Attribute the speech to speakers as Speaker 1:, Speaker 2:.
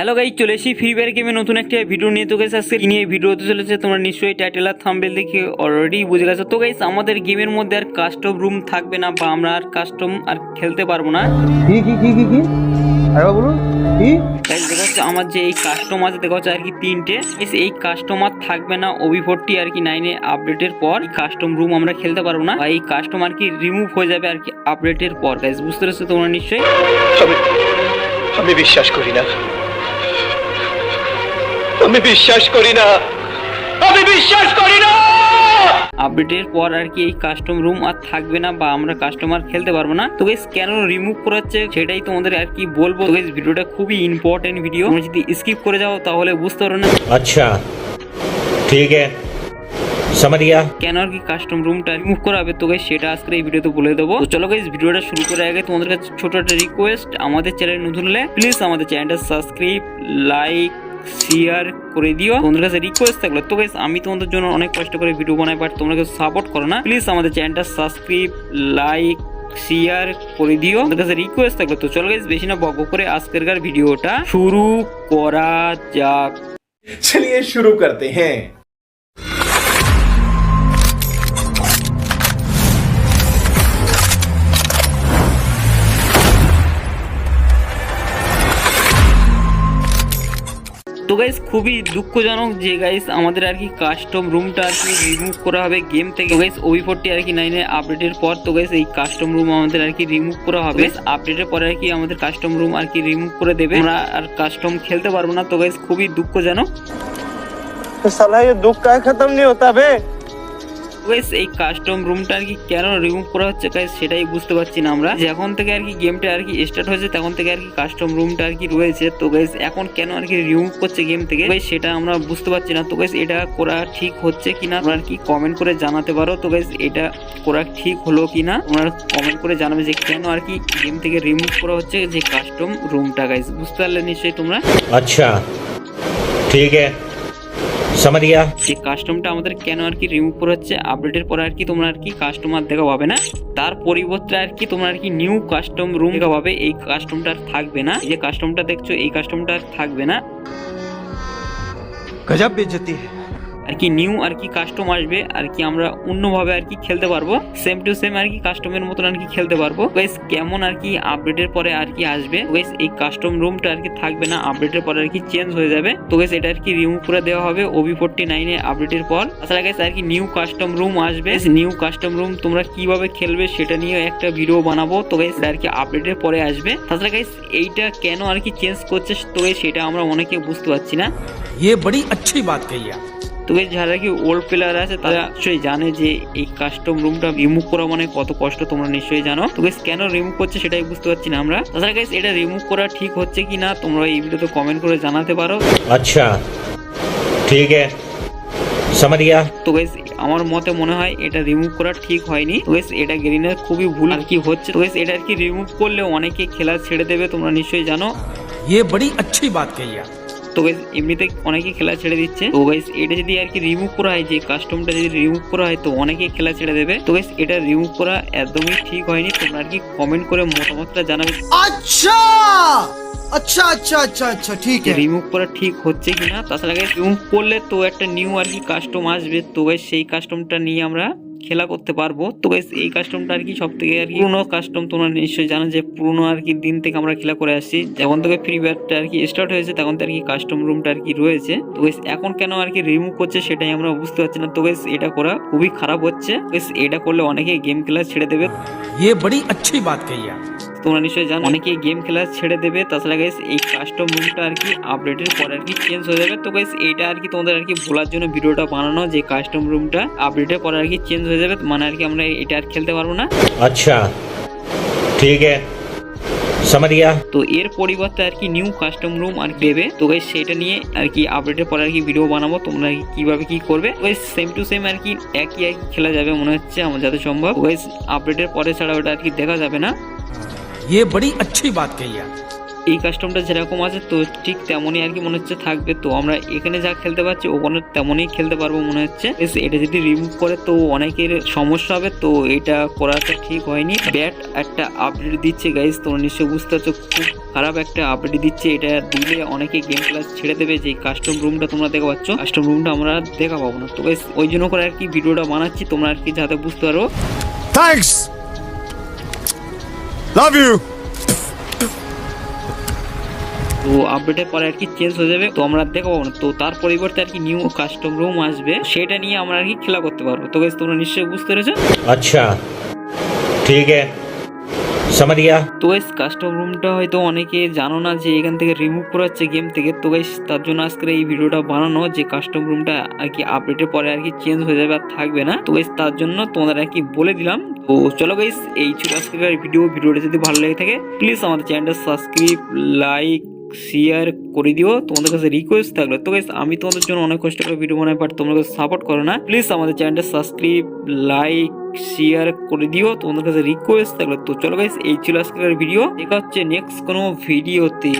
Speaker 1: Hello guy চলে এসেছি free fire গেমে নতুন একটা ভিডিও নিয়ে। তো গাইস আজকে নিয়ে ভিডিও হতে চলেছে তোমরা নিশ্চয়ই টাইটেল আর থাম্বেল দেখে অলরেডি বুঝে গেছো। তো গাইস আমাদের গেমের মধ্যে আর কাস্টম রুম থাকবে না বা আমরা আর কাস্টম আর খেলতে পারব না।
Speaker 2: কি কি কি কি কি? আরেকবার বলুন কি?
Speaker 1: দেখা যাচ্ছে আমার যে এই কাস্টম আছে দেখা যাচ্ছে আর কি তিনটে। এই কাস্টমার থাকবে না ওবি ফোরটি আর কি নাইনে আপডেটের পর। কাস্টম রুম আমরা খেলতে পারব না বা এই কাস্টম আর কি রিমুভ হয়ে যাবে আর কি আপডেটের পর। গাইস বুঝতে পারছ তোমরা নিশ্চয়ই?
Speaker 3: আমি আমি বিশ্বাস করি না। আমি বিশ্বাস করি না আমি বিশ্বাস করি না
Speaker 1: আপডেটের পর আর কি এই কাস্টম রুম আর থাকবে না বা আমরা কাস্টমার খেলতে পারবো না তো গাইস কেন রিমুভ করাচ্ছে সেটাই তোমাদের আর কি বলবো তো গাইস ভিডিওটা খুবই ইম্পর্টেন্ট ভিডিও তোমরা যদি স্কিপ করে যাও তাহলে বুঝতে পারো না
Speaker 4: अच्छा ठीक है समझ गया
Speaker 1: কেন আর কি কাস্টম রুমটা রিমুভ করা হবে তো গাইস সেটা আজকে এই ভিডিওতে বলে দেবো তো চলো গাইস ভিডিওটা শুরু করার আগে তোমাদের কাছে ছোট একটা রিকোয়েস্ট আমাদের চ্যানেল নতুন হলে প্লিজ আমাদের চ্যানেলটা সাবস্ক্রাইব লাইক শেয়ার করে দিও। তোমাদের কাছে রিকোয়েস্ট থাকল, তো গাইস আমি তোমাদের জন্য অনেক কষ্ট করে ভিডিও বানাই বাট তোমরা কেউ সাপোর্ট করো না। প্লিজ আমাদের চ্যানেলটা সাবস্ক্রাইব লাইক শেয়ার করে দিও। তোমাদের কাছে রিকোয়েস্ট থাকল, তো চলো গাইস বেশি না বকবক করে আজকেরকার ভিডিওটা শুরু করা যাক।
Speaker 5: চলিয়ে শুরু করতে হ্যাঁ।
Speaker 1: তো গাইস খুবই দুঃখজনক যে গাইস আমাদের আর কি কাস্টম রুমটা আর কি রিমুভ করা হবে গেম থেকে। গাইস ওবি ফোরটি আর কি নাইনে আপডেটের পর তো গাইস এই কাস্টম রুম আমাদের আর কি রিমুভ করা হবে। আপডেটের পরে আর কি আমাদের কাস্টম রুম আর কি রিমুভ করে দেবে। আমরা আর কাস্টম খেলতে পারব না। তো গাইস খুবই দুঃখজনক।
Speaker 2: সালা দুঃখ খতম নেই হতা
Speaker 1: গাইস এই কাস্টম রুমটা আর কি কেন রিমুভ করা হচ্ছে গাইস সেটাই বুঝতে পারছি না আমরা। যখন থেকে আর কি গেমটা আর কি স্টার্ট হয়েছে, তখন থেকে আর কি কাস্টম রুমটা আর কি রয়েছে। তো গাইস এখন কেন আর কি রিমুভ করছে গেম থেকে? গাইস সেটা আমরা বুঝতে পারছি না। তো গাইস এটা করা ঠিক হচ্ছে কিনা? আর কি কমেন্ট করে জানাতে পারো। তো গাইস এটা করা ঠিক হলো কিনা? তোমরা কমেন্ট করে জানাবে যে কেন আর কি গেম থেকে রিমুভ করা হচ্ছে যে কাস্টম রুমটা গাইস বুঝতে পারলে নিশ্চয়ই তোমরা?
Speaker 4: আচ্ছা ঠিক আছে। समझ गया
Speaker 1: যে কাস্টমটা আমাদের কেন আর কি রিমুভ করা হচ্ছে আপডেটের পরে আর কি তোমরা আর কি কাস্টমার দেখা পাবে না তার পরিবর্তে আর কি তোমরা আর কি নিউ কাস্টম রুম দেখা পাবে এই কাস্টমটা আর থাকবে না এই যে কাস্টমটা দেখছো এই কাস্টমটা আর থাকবে না
Speaker 5: गजब बेइज्जती है
Speaker 1: আর কি নিউ আর কি কাস্টম আসবে আর কি আমরা অন্যভাবে আর কি খেলতে পারবো সেম টু সেম আর কি কাস্টমের মতন আর কি খেলতে পারবো গাইস কেমন আর কি আপডেটের পরে আর কি আসবে গাইস এই কাস্টম রুমটা আর কি থাকবে না আপডেটের পরে আর কি চেঞ্জ হয়ে যাবে তো গাইস এটা আর কি রিমুভ করে দেওয়া হবে ওবি ফোরটি নাইনে আপডেটের পর তাছাড়া গাইস আর কি নিউ কাস্টম রুম আসবে নিউ কাস্টম রুম তোমরা কিভাবে খেলবে সেটা নিয়ে একটা ভিডিও বানাবো তো গাইস এটা আর কি আপডেটের পরে আসবে তাছাড়া গাইস এইটা কেন আর কি চেঞ্জ করছে তো গাইস সেটা আমরা অনেকে বুঝতে পারছি না
Speaker 5: ये बड़ी अच्छी बात कही आप
Speaker 1: তো guys, যারা কি ওল্ড প্লেয়ার আছে তারা নিশ্চয়ই জানে যে এই কাস্টম রুমটা রিমুভ করা মানে কত কষ্ট তোমরা নিশ্চয়ই জানো তো guys, কেন রিমুভ করছে সেটাই বুঝতে পারছি না আমরা তাছাড়া গাইস এটা রিমুভ করা ঠিক হচ্ছে কি না তোমরা এই ভিডিওতে কমেন্ট করে জানাতে পারো
Speaker 4: अच्छा ठीक है समझ गया
Speaker 1: তো গাইস আমার মতে মনে হয় এটা রিমুভ করা ঠিক হয়নি তো গাইস এটা গ্রিনের খুবই ভুল আর কি হচ্ছে তো গাইস এটা আর কি রিমুভ করলে অনেকে খেলা ছেড়ে দেবে তোমরা নিশ্চয়ই জানো
Speaker 5: ये बड़ी अच्छी बात कही आप
Speaker 1: তো গাইস এমনিতে অনেকেই খেলা ছেড়ে দিচ্ছে। তো গাইস এটা যদি আর কি রিমুভ করা হয় যে কাস্টমটা যদি রিমুভ করা হয় তো অনেকেই খেলা ছেড়ে দেবে। তো গাইস এটা রিমুভ করা একদমই ঠিক হয়নি। তোমরা আর কি কমেন্ট করে মতামতটা জানাবে।
Speaker 6: আচ্ছা! আচ্ছা আচ্ছা আচ্ছা আচ্ছা ঠিক আছে।
Speaker 1: রিমুভ করা ঠিক হচ্ছে কিনা তাছাড়া রিমুভ করলে তো একটা নিউ আর কি কাস্টম আসবে। তো সেই কাস্টমটা নিয়ে আমরা খেলা করতে পারবো তো গাইস এই কাস্টমটা আর কি সব থেকে আর কি পুরোনো কাস্টম তোমরা নিশ্চয়ই জানো যে পুরোনো আর কি দিন থেকে আমরা খেলা করে আসছি যখন থেকে ফ্রি ফায়ারটা আর কি স্টার্ট হয়েছে তখন থেকে আর কি কাস্টম রুমটা আর কি রয়েছে তো গাইস এখন কেন আর কি রিমুভ করছে সেটাই আমরা বুঝতে পারছি না তো গাইস এটা করা খুবই খারাপ হচ্ছে গাইস এটা করলে অনেকে গেম খেলা ছেড়ে দেবে
Speaker 5: ये बड़ी अच्छी बात कही आप
Speaker 1: তোমরা নিশ্চয়ই জানো অনেকে গেম খেলা ছেড়ে দেবে তাছাড়া গাইস এই কাস্টম মুভটা আর কি আপডেটের পরে আর কি চেঞ্জ হয়ে যাবে তো গাইস এইটা আর কি তোমাদের আর কি বলার জন্য ভিডিওটা বানানো যে কাস্টম রুমটা আপডেটের পরে আর কি চেঞ্জ হয়ে যাবে মানে আর কি আমরা এটা আর খেলতে পারব না
Speaker 4: আচ্ছা ঠিক আছে
Speaker 1: তো এর পরিবর্তে আর কি নিউ কাস্টম রুম আর দেবে তো গাইস সেটা নিয়ে আর কি আপডেটের পরে আর কি ভিডিও বানাবো তোমরা কীভাবে কি করবে ওই সেম টু সেম আর কি একই একই খেলা যাবে মনে হচ্ছে আমার যাতে সম্ভব ওই আপডেটের পরে ছাড়া ওটা আর কি দেখা যাবে না
Speaker 5: ये बड़ी अच्छी बात कही आप
Speaker 1: এই কাস্টমটা যেরকম আছে তো ঠিক তেমনই আর কি মনে হচ্ছে থাকবে তো আমরা এখানে যা খেলতে পারছি ওখানে তেমনই খেলতে পারবো মনে হচ্ছে বেশ, এটা যদি রিমুভ করে তো অনেকের সমস্যা হবে তো এটা করাটা ঠিক হয়নি ব্যাট একটা আপডেট দিচ্ছে গাইজ তোমরা নিশ্চয়ই বুঝতে পারছো খুব খারাপ একটা আপডেট দিচ্ছে এটা দিলে অনেকে গেম ক্লাস ছেড়ে দেবে যে কাস্টম রুমটা তোমরা দেখা পাচ্ছ কাস্টম রুমটা আমরা দেখা পাবো না তো গাইজ ওই জন্য করে আর কি ভিডিওটা বানাচ্ছি তোমরা আর কি যাতে বুঝতে পারো
Speaker 7: Thanks. লাভ ইউ
Speaker 1: তো আপডেটের পরে আর কি চেঞ্জ হয়ে যাবে। তো আমরা দেখো তো তার পরিবর্তে আর কি নিউ কাস্টম রুম আসবে। সেটা নিয়ে আমরা আর কি খেলা করতে পারব। তো তোমরা নিশ্চয়ই বুঝতে পেরেছ?
Speaker 4: আচ্ছা। ঠিক আছে। समझ गया
Speaker 1: তো গাইস কাস্টম রুমটা হয়তো অনেকে জানো না যে এখান থেকে রিমুভ করা হচ্ছে গেম থেকে তো গাইস তার জন্য আজকের এই ভিডিওটা বানানো যে কাস্টম রুমটা আর কি আপডেটের পরে আর কি চেঞ্জ হয়ে যাবে আর থাকবে না তো গাইস তার জন্য তোমাদের আর কি বলে দিলাম তো চলো গাইস এই ছিল আজকের ভিডিও ভিডিওটা যদি ভালো লেগে থাকে প্লিজ আমাদের চ্যানেলটা সাবস্ক্রাইব লাইক শেয়ার করে দিও তোমাদের কাছে রিকোয়েস্ট থাকলো তো গাইস আমি তোমাদের জন্য অনেক কষ্ট করে ভিডিও বানাই বাট তোমরা সাপোর্ট করো না প্লিজ আমাদের চ্যানেলটা সাবস্ক্রাইব লাইক শেয়ার করে দিও। তোমাদের কাছে রিকোয়েস্ট থাকল তো চলো গাইস এই ছিল আজকের ভিডিও দেখা হচ্ছে নেক্সট কোনো ভিডিওতে